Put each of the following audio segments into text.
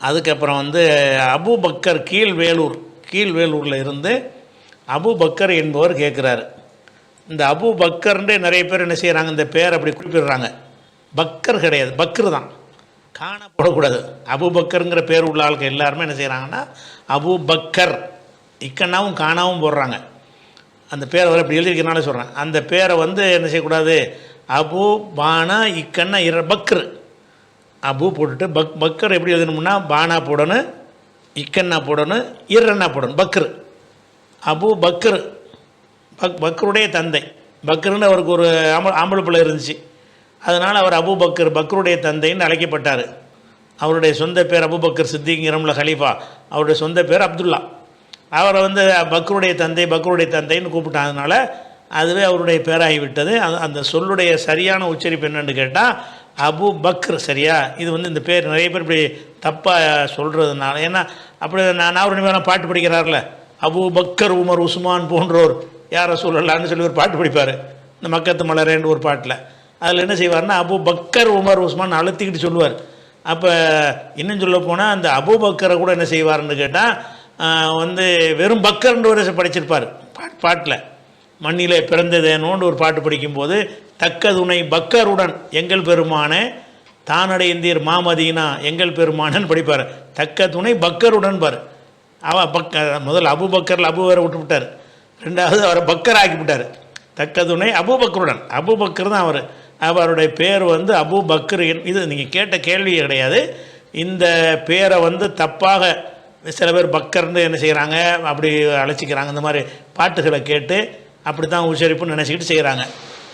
அதுக்கப்புறம் வந்து அபு பக்கர் கீழ்வேலூர் கீழ்வேலூரில் இருந்து அபு பக்கர் என்பவர் கேட்குறாரு இந்த அபு பக்கர்ன்ட்டு நிறைய பேர் என்ன செய்கிறாங்க இந்த பேர் அப்படி குறிப்பிடுறாங்க. பக்கர் கிடையாது பக்கர் தான். காண போடக்கூடாது. அபு பக்கருங்கிற பேர் உள்ள ஆளுக்கு எல்லாருமே என்ன செய்கிறாங்கன்னா அபு பக்கர் இக்கண்ணாவும் காணாவும் போடுறாங்க. அந்த பேரை வர இப்படி எழுதிக்கிறனால சொல்கிறேன் அந்த பேரை வந்து என்ன செய்யக்கூடாது? அபு பானா இக்கண்ணா இர பக்ரு. அபு போட்டுட்டு பக் பக்கர் எப்படி எழுதணும்னா பானா போடணும் இக்கண்ணா போடணும் இரண்ணா போடணும் பக்ரு. Abu Bakr. பக் பக்ருடைய தந்தை. பக்ருன்னு அவருக்கு ஒரு ஆம்பளை ஆம்பளை பிள்ளை இருந்துச்சு. அதனால் அவர் அபு பக்கர் பக்ருடைய தந்தைன்னு அழைக்கப்பட்டார். அவருடைய சொந்த பேர் அபு பக்கர் சித்திங்கிறம்ல ஹலீஃபா. அவருடைய சொந்த பேர் அப்துல்லா. அவரை வந்து பக்ருடைய தந்தை பக்ருடைய தந்தைன்னு கூப்பிட்டதுனால அதுவே அவருடைய பேராகிவிட்டது. அந்த சொல்லுடைய சரியான உச்சரிப்பு என்னென்னு கேட்டால் அபு பக்ர் சரியா? இது வந்து இந்த பேர் நிறைய பேர் இப்படி தப்பாக சொல்கிறதுனால ஏன்னா அப்படி நான் நான் ஒரு பாட்டு படிக்கிறார்ல. அபு பக்கர் உமர் உஸ்மான் போன்றோர் யாரை சொல்லலான்னு சொல்லி ஒரு பாட்டு படிப்பார். இந்த மக்கத்து மலரேன்னு ஒரு பாட்டில். அதில் என்ன செய்வார்னா அபு பக்கர் உமர் உஸ்மான் அழுத்திக்கிட்டு சொல்லுவார். அப்போ இன்னும் சொல்ல போனால் அந்த அபு பக்கரை கூட என்ன செய்வார்னு கேட்டால் வந்து வெறும் பக்கர்ன்ற ஒரு படிச்சிருப்பார். பாட் பாட்டில். மண்ணிலே பிறந்ததேனோன்னு ஒரு பாட்டு படிக்கும்போது தக்க துணை பக்கருடன் எங்கள் பெருமான தானடைந்தீர் மாமதீனா எங்கள் பெருமானன்னு படிப்பார். தக்க துணை பக்கருடன் பார். அவ பக்க முதல்ல அபு பக்கரில் அபு வேற விட்டு விட்டார் ரெண்டாவது அவரை பக்கர் ஆக்கி விட்டார். தக்க துணை அபு பக்கருடன். அபு பக்கர் தான் அவர். அவருடைய பேர் வந்து அபு பக்கர் இது நீங்கள் கேட்ட கேள்வி கிடையாது. இந்த பேரை வந்து தப்பாக சில பேர் பக்கர்னு என்ன செய்கிறாங்க அப்படி அழைச்சிக்கிறாங்க இந்த மாதிரி பாட்டுகளை கேட்டு அப்படி தான் உச்சரிப்புன்னு நினச்சிக்கிட்டு செய்கிறாங்க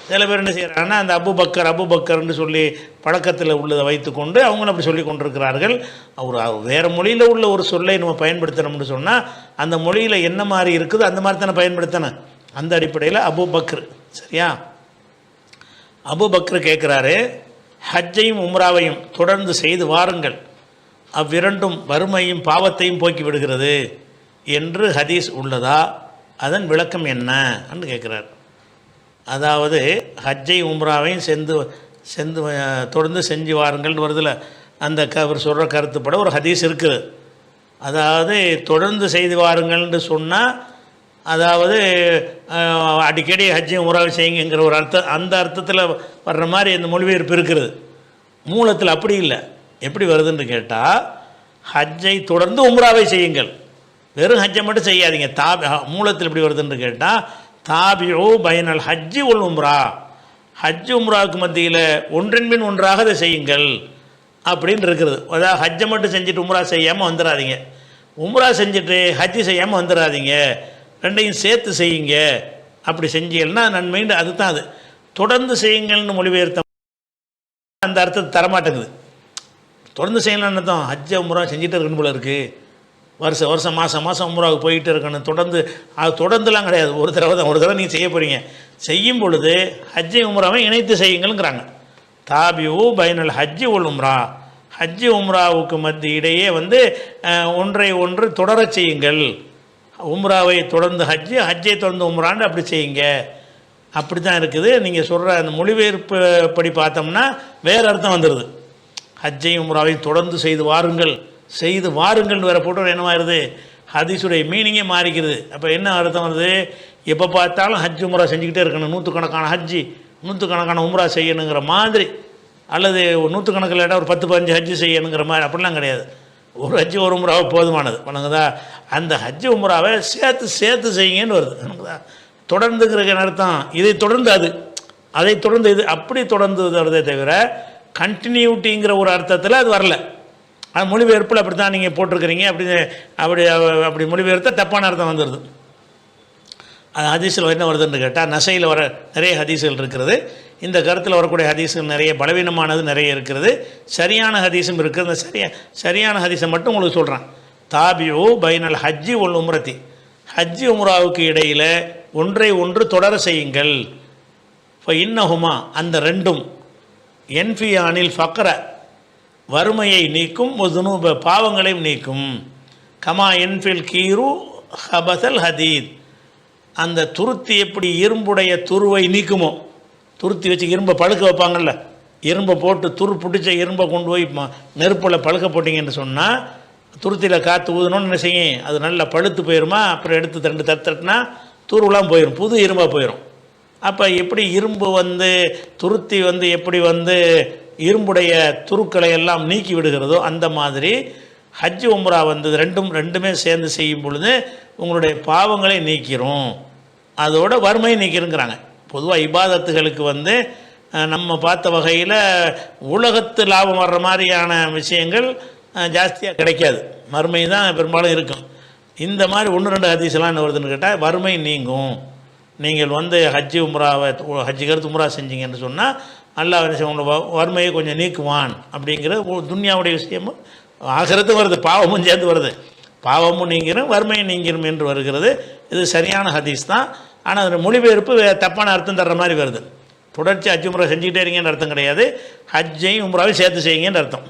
சில பேர் என்ன செய்கிறாங்கன்னா அந்த அபு பக்கர் அபு பக்கர்னு சொல்லி பழக்கத்தில் உள்ளதை வைத்துக்கொண்டு அவங்களும் அப்படி சொல்லி கொண்டிருக்கிறார்கள். அவர் வேறு மொழியில் உள்ள ஒரு சொல்லை நம்ம பயன்படுத்தணும்னு சொன்னால் அந்த மொழியில் என்ன மாதிரி இருக்குதோ அந்த மாதிரி தானே பயன்படுத்தணும் அந்த அடிப்படையில் அபு பக்ரு சரியா? அபு பக்ர் கேட்குறாரு ஹஜ்ஜையும் உம்ராவையும் தொடர்ந்து செய்து வாருங்கள். அவ்விரண்டும் வறுமையும் பாவத்தையும் போக்கி விடுகிறது என்று ஹதீஸ் உள்ளதா? அதன் விளக்கம் என்ன? என்று கேட்குறாரு அதாவது ஹஜ்ஜை உம்ராவையும் செந்து செந்து தொடர்ந்து செஞ்சு வாருங்கள்னு வருதில். அந்த க அவர் சொல்கிற கருத்துப்பட ஒரு ஹதீஸ் இருக்குது. அதாவது தொடர்ந்து செய்து வாருங்கள்னு சொன்னால் அதாவது அடிக்கடி ஹஜ்ஜை உம்ராவை செய்யுங்கிற ஒரு அர்த்தம் அந்த அர்த்தத்தில் வர்ற மாதிரி இந்த மொழிபெயர்ப்பு இருக்குது. மூலத்தில் அப்படி இல்லை. எப்படி வருதுன்னு கேட்டால் ஹஜ்ஜை தொடர்ந்து உம்ராவை செய்யுங்கள். வெறும் ஹஜ்ஜை மட்டும் செய்யாதீங்க. தா மூலத்தில் எப்படி வருதுன்னு கேட்டால் தாபியோ பயனல் ஹஜ்ஜி உள் உம்ரா. ஹஜ் உம்ராவுக்கு மத்தியில் ஒன்றின் பின் ஒன்றாக அதை செய்யுங்கள் அப்படின்னு இருக்கிறது அதாவது ஹஜ்ஜை மட்டும் செஞ்சுட்டு உம்ரா செய்யாமல் வந்துடாதீங்க உம்ரா செஞ்சுட்டு ஹஜ்ஜி செய்யாமல் வந்துடாதீங்க ரெண்டையும் சேர்த்து செய்யுங்க. அப்படி செஞ்சீங்கன்னா நன்மைன்னு அதுதான் அது. தொடர்ந்து செய்யுங்கள்னு மொழிபெயர்த்த அந்த அர்த்தத்தை தரமாட்டேங்குது. தொடர்ந்து செய்யலான்னு தான் ஹஜ்ஜை உம்ரா செஞ்சுட்டு இருக்கணும் போல இருக்குது வருஷம் வருஷம் மாதம் மாதம் உம்ராவுக்கு போயிட்டு இருக்கணும். தொடர்ந்து அது தொடர்ந்துலாம் கிடையாது. ஒரு தடவை தான் ஒரு தடவை நீங்கள் செய்ய போகிறீங்க செய்யும் பொழுது ஹஜ்ஜை உம்ராவை இணைத்து செய்யுங்கள்ங்கிறாங்க. தாபியூ பைனல் ஹஜ்ஜி உல் உம்ரா. ஹஜ்ஜி உம்ராவுக்கு மத்திய இடையே வந்து ஒன்றை ஒன்று தொடரச் செய்யுங்கள். உம்ராவை தொடர்ந்து ஹஜ்ஜு ஹஜ்ஜை தொடர்ந்து உம்ரான்னு அப்படி செய்யுங்க. அப்படி தான் இருக்குது. நீங்கள் சொல்கிற அந்த மொழிபெயர்ப்பு படி பார்த்தோம்னா வேறு அர்த்தம் வந்துடுது ஹஜ்ஜையும் உம்ராவையும் தொடர்ந்து செய்து வாருங்கள். செய்து வாருங்கள்னு வேற போட்டு என்னவாயிருது ஹதீஸுடைய மீனிங்கே மாறிக்கிறது அப்போ என்ன அர்த்தம் வருது? எப்போ பார்த்தாலும் ஹஜ் உம்ரா செஞ்சுக்கிட்டே இருக்கணும். நூற்றுக்கணக்கான ஹஜ்ஜி நூற்றுக்கணக்கான உம்ரா செய்யணுங்கிற மாதிரி. அல்லது ஒரு நூற்றுக்கணக்கில் இடம் ஒரு பத்து பதினஞ்சு ஹஜ்ஜு செய்யணுங்கிற மாதிரி. அப்படிலாம் கிடையாது. ஒரு ஹஜ்ஜு ஒரு உம்ராவை போதுமானது. வணங்குதா? அந்த ஹஜ்ஜு உம்ராவை சேர்த்து சேர்த்து செய்யுங்கன்னு வருது. வணங்குதா? தொடர்ந்துங்கிற அர்த்தம். இதை தொடர்ந்து அது. அதை தொடர்ந்து இது. அப்படி தொடர்ந்து வருதே தவிர கண்டினியூட்டிங்கிற ஒரு அர்த்தத்தில் அது வரல. அது மொழிபெயர்ப்பில் அப்படி தான் நீங்கள் போட்டிருக்கிறீங்க. அப்படி அப்படி அப்படி மொழிபெயர்த்தா தப்பான அர்த்தம் வந்துடுது அது ஹதீஸில் என்ன வருதுன்னு கேட்டால் நசையில் வர நிறைய ஹதீஸுகள் இருக்கிறது இந்த கருத்தில் வரக்கூடிய ஹதீஸுகள் நிறைய பலவீனமானது நிறைய இருக்கிறது சரியான ஹதீஸும் இருக்கிறது சரியா சரியான ஹதீஸை மட்டும் உங்களுக்கு சொல்கிறேன் தாபியோ பைனல் ஹஜ்ஜி உல் உம்ரத்தி ஹஜ்ஜி உம்ராவுக்கு இடையில் ஒன்றை ஒன்று தொடர செய்யுங்கள். இப்போ இன்னஹுமா அந்த ரெண்டும். என்ஃபியானில் ஃபக்கரை வறுமையை நீக்கும் துனூப பாவங்களையும் நீக்கும். கமா என்ஃபில் கீரு ஹபசல் ஹதீத். அந்த துருத்தி எப்படி இரும்புடைய துருவை நீக்குமோ? துருத்தி வச்சு இரும்பை பழுக்க வைப்பாங்கல்ல? இரும்பை போட்டு துரு பிடிச்ச இரும்பை கொண்டு போய் நெருப்பில் பழுக்க போட்டிங்கன்னு சொன்னால் துருத்தியில் காற்று ஊதணும்னு என்ன செய்யும்? அது நல்லா பழுத்து போயிருமா? அப்புறம் எடுத்து ரெண்டு தட்டு தட்டினா துருவெலாம் போயிடும் புது இரும்பாக போயிடும் அப்போ எப்படி இரும்பு வந்து துருத்தி வந்து எப்படி வந்து இரும்புடைய துருக்களை எல்லாம் நீக்கி விடுகிறதோ அந்த மாதிரி ஹஜ் உம்ரா வந்தது ரெண்டும் ரெண்டுமே சேர்ந்து செய்யும் பொழுது உங்களுடைய பாவங்களை நீக்கிறோம் அதோட வறுமையை நீக்கிறோங்கிறாங்க பொதுவாக இபாதத்துகளுக்கு வந்து நம்ம பார்த்த வகையில் உலகத்து லாபம் வர்ற மாதிரியான விஷயங்கள் ஜாஸ்தியாக கிடைக்காது. வறுமை தான் பெரும்பாலும் இருக்கும். இந்த மாதிரி ஒன்று ரெண்டு ஹதீஸ்லாம் என்ன வருதுன்னு கேட்டால் வறுமை நீங்கும். நீங்கள் வந்து ஹஜ்ஜி உம்ராவை ஹஜ்ஜி கருத்து உம்ரா செஞ்சீங்கன்னு சொன்னால் அல்லாஹ் என்ன உங்களோட வறுமையை கொஞ்சம் நீக்குவான் அப்படிங்கிற ஒரு துன்யாவுடைய விஷயமும் ஆகிறதும் வருது பாவமும் சேர்ந்து வருது. பாவமும் நீங்கிரும் வறுமையும் நீங்கிரும் என்று வருகிறது. இது சரியான ஹதீஸ் தான். ஆனால் அதில் மொழிபெயர்ப்பு வே- தப்பான அர்த்தம் தர்ற மாதிரி வருது. தொடர்ச்சி ஹஜ் உம்ரா செஞ்சுக்கிட்டே இருங்கன்னு அர்த்தம் கிடையாது. ஹஜ்ஜையும் உம்ராவையும் சேர்த்து செய்யுங்கன்னு அர்த்தம்.